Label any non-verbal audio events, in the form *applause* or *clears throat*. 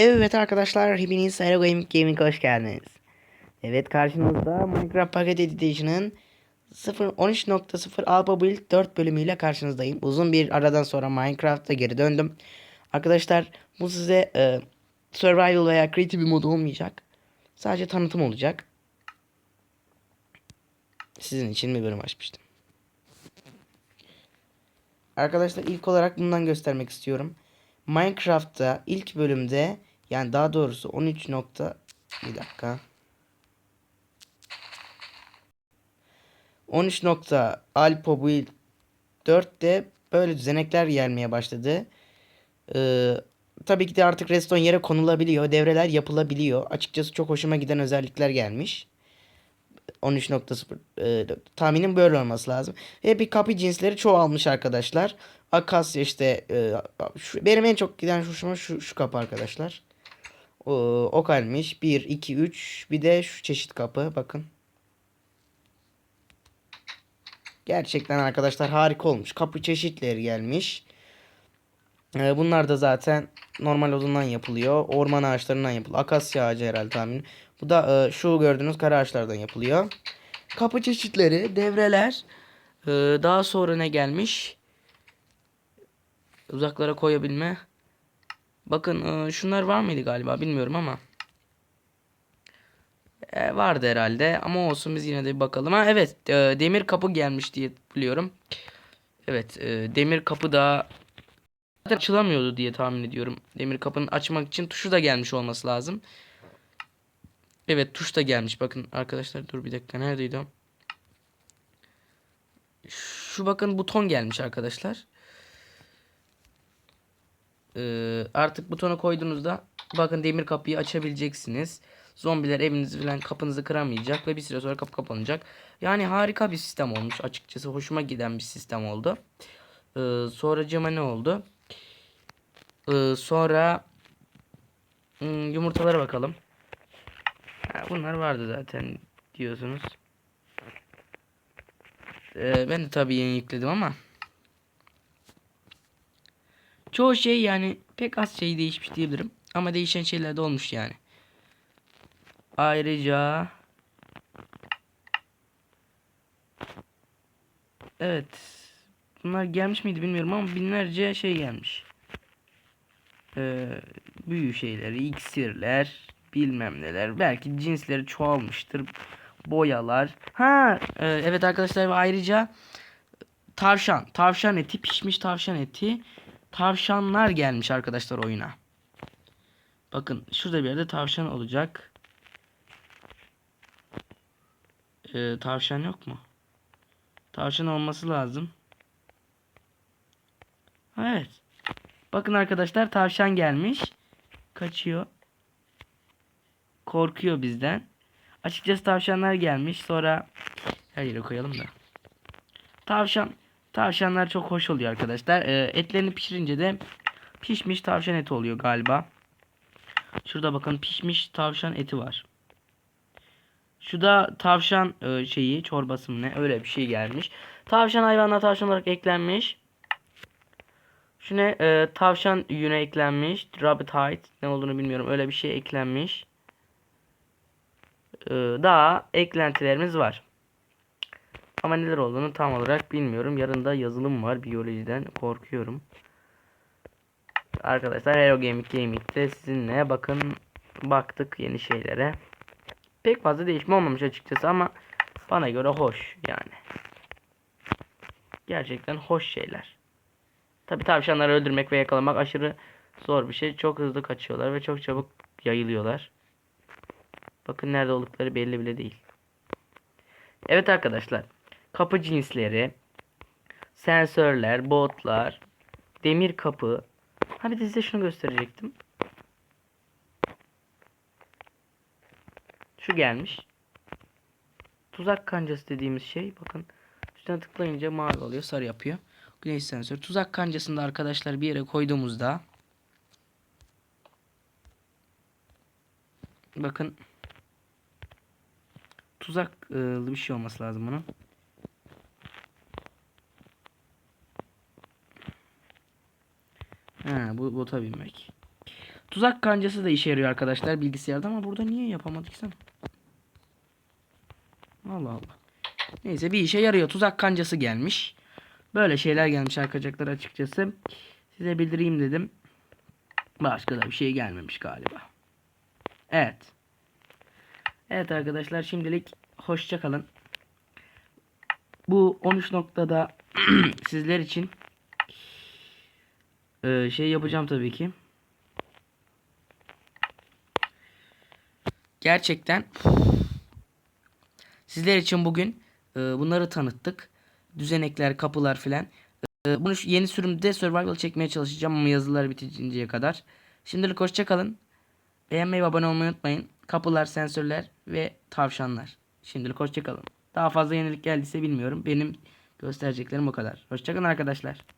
Evet arkadaşlar hepiniz Hello Gaming Gaming hoş geldiniz. Evet karşınızda Minecraft Pocket Edition'ın 0.13.0 Alpha Build 4 bölümüyle karşınızdayım. Uzun bir aradan sonra Minecraft'a geri döndüm. Arkadaşlar bu size e, survival veya creative bir mod olmayacak. Sadece tanıtım olacak. Sizin için bir bölüm açmıştım. Arkadaşlar ilk olarak bundan göstermek istiyorum. Minecraft'ta ilk bölümde yani daha doğrusu 13 nokta bir dakika 13 nokta Alpo Build 4'te böyle düzenekler gelmeye başladı. Ee, tabii ki de artık redstone yere konulabiliyor. Devreler yapılabiliyor. Açıkçası çok hoşuma giden özellikler gelmiş. 13.0 e, tahminim böyle olması lazım. Ve bir kapı cinsleri çoğalmış arkadaşlar. Akasya işte e, şu, benim en çok giden hoşuma şu, şu kapı arkadaşlar. O, o kalmış. 1, 2, 3 bir de şu çeşit kapı bakın. Gerçekten arkadaşlar harika olmuş. Kapı çeşitleri gelmiş. E, bunlar da zaten normal odundan yapılıyor. Orman ağaçlarından yapılıyor. Akasya ağacı herhalde tahmin. Bu da e, şu gördüğünüz kara ağaçlardan yapılıyor. Kapı çeşitleri, devreler. E, daha sonra ne gelmiş? Uzaklara koyabilme. Bakın e, şunlar var mıydı galiba bilmiyorum ama. E, vardı herhalde ama olsun biz yine de bir bakalım. Ha evet e, demir kapı gelmiş diye biliyorum. Evet e, demir kapı da zaten açılamıyordu diye tahmin ediyorum. Demir kapının açmak için tuşu da gelmiş olması lazım. Evet tuş da gelmiş. Bakın arkadaşlar dur bir dakika neredeydi o? Şu bakın buton gelmiş arkadaşlar. Ee, artık butonu koyduğunuzda bakın demir kapıyı açabileceksiniz. Zombiler evinizi falan kapınızı kıramayacak ve bir süre sonra kapı kapanacak. Yani harika bir sistem olmuş açıkçası. Hoşuma giden bir sistem oldu. Ee, sonra cama ne oldu? Ee, sonra hmm, yumurtalara bakalım. Ha, bunlar vardı zaten diyorsunuz. Ee, ben de tabii yeni yükledim ama. Çoğu şey yani pek az şey değişmiş diyebilirim. Ama değişen şeyler de olmuş yani. Ayrıca Evet. Bunlar gelmiş miydi bilmiyorum ama binlerce şey gelmiş. Ee, büyü şeyleri, iksirler, bilmem neler. Belki cinsleri çoğalmıştır. Boyalar. Ha, e, evet arkadaşlar ve ayrıca tavşan, tavşan eti, pişmiş tavşan eti. Tavşanlar gelmiş arkadaşlar oyuna. Bakın şurada bir yerde tavşan olacak. Ee, tavşan yok mu? Tavşan olması lazım. Evet. Bakın arkadaşlar tavşan gelmiş. Kaçıyor. Korkuyor bizden. Açıkçası tavşanlar gelmiş. Sonra her yere koyalım da. Tavşan tavşanlar çok hoş oluyor arkadaşlar. Ee, etlerini pişirince de pişmiş tavşan eti oluyor galiba. Şurada bakın pişmiş tavşan eti var. Şu da tavşan e, şeyi çorbası mı ne öyle bir şey gelmiş. Tavşan hayvanlar tavşan olarak eklenmiş. Şu? E, tavşan yüne eklenmiş. Rabbit hide. Ne olduğunu bilmiyorum. Öyle bir şey eklenmiş. E, daha eklentilerimiz var. Ama neler olduğunu tam olarak bilmiyorum. Yarın da yazılım var. Biyolojiden korkuyorum. Arkadaşlar Hero Gaming Gaming'de sizinle bakın baktık yeni şeylere. Pek fazla değişme olmamış açıkçası ama bana göre hoş yani. Gerçekten hoş şeyler. Tabi tavşanları öldürmek ve yakalamak aşırı zor bir şey. Çok hızlı kaçıyorlar ve çok çabuk yayılıyorlar. Bakın nerede oldukları belli bile değil. Evet arkadaşlar. Kapı cinsleri, sensörler, botlar, demir kapı. Ha bir de size şunu gösterecektim. Şu gelmiş. Tuzak kancası dediğimiz şey bakın üstüne tıklayınca mavi oluyor sarı yapıyor. Güneş sensörü. Tuzak kancasında arkadaşlar bir yere koyduğumuzda bakın tuzaklı bir şey olması lazım bunun. Ha bu bota binmek. tuzak kancası da işe yarıyor arkadaşlar bilgisayarda ama burada niye yapamadık sen? Allah Allah. Neyse bir işe yarıyor. Tuzak kancası gelmiş. Böyle şeyler gelmiş arkadaşlar açıkçası. Size bildireyim dedim. Başka da bir şey gelmemiş galiba. Evet. Evet arkadaşlar şimdilik hoşça kalın. Bu 13 noktada *clears throat* sizler için e, şey yapacağım tabii ki. Gerçekten sizler için bugün e, bunları tanıttık. Düzenekler, kapılar filan. E, bunu yeni sürümde survival çekmeye çalışacağım ama yazılar bitinceye kadar. Şimdilik hoşça kalın. Beğenmeyi ve abone olmayı unutmayın. Kapılar, sensörler ve tavşanlar. Şimdilik hoşça kalın. Daha fazla yenilik geldiyse bilmiyorum. Benim göstereceklerim o kadar. Hoşçakalın arkadaşlar.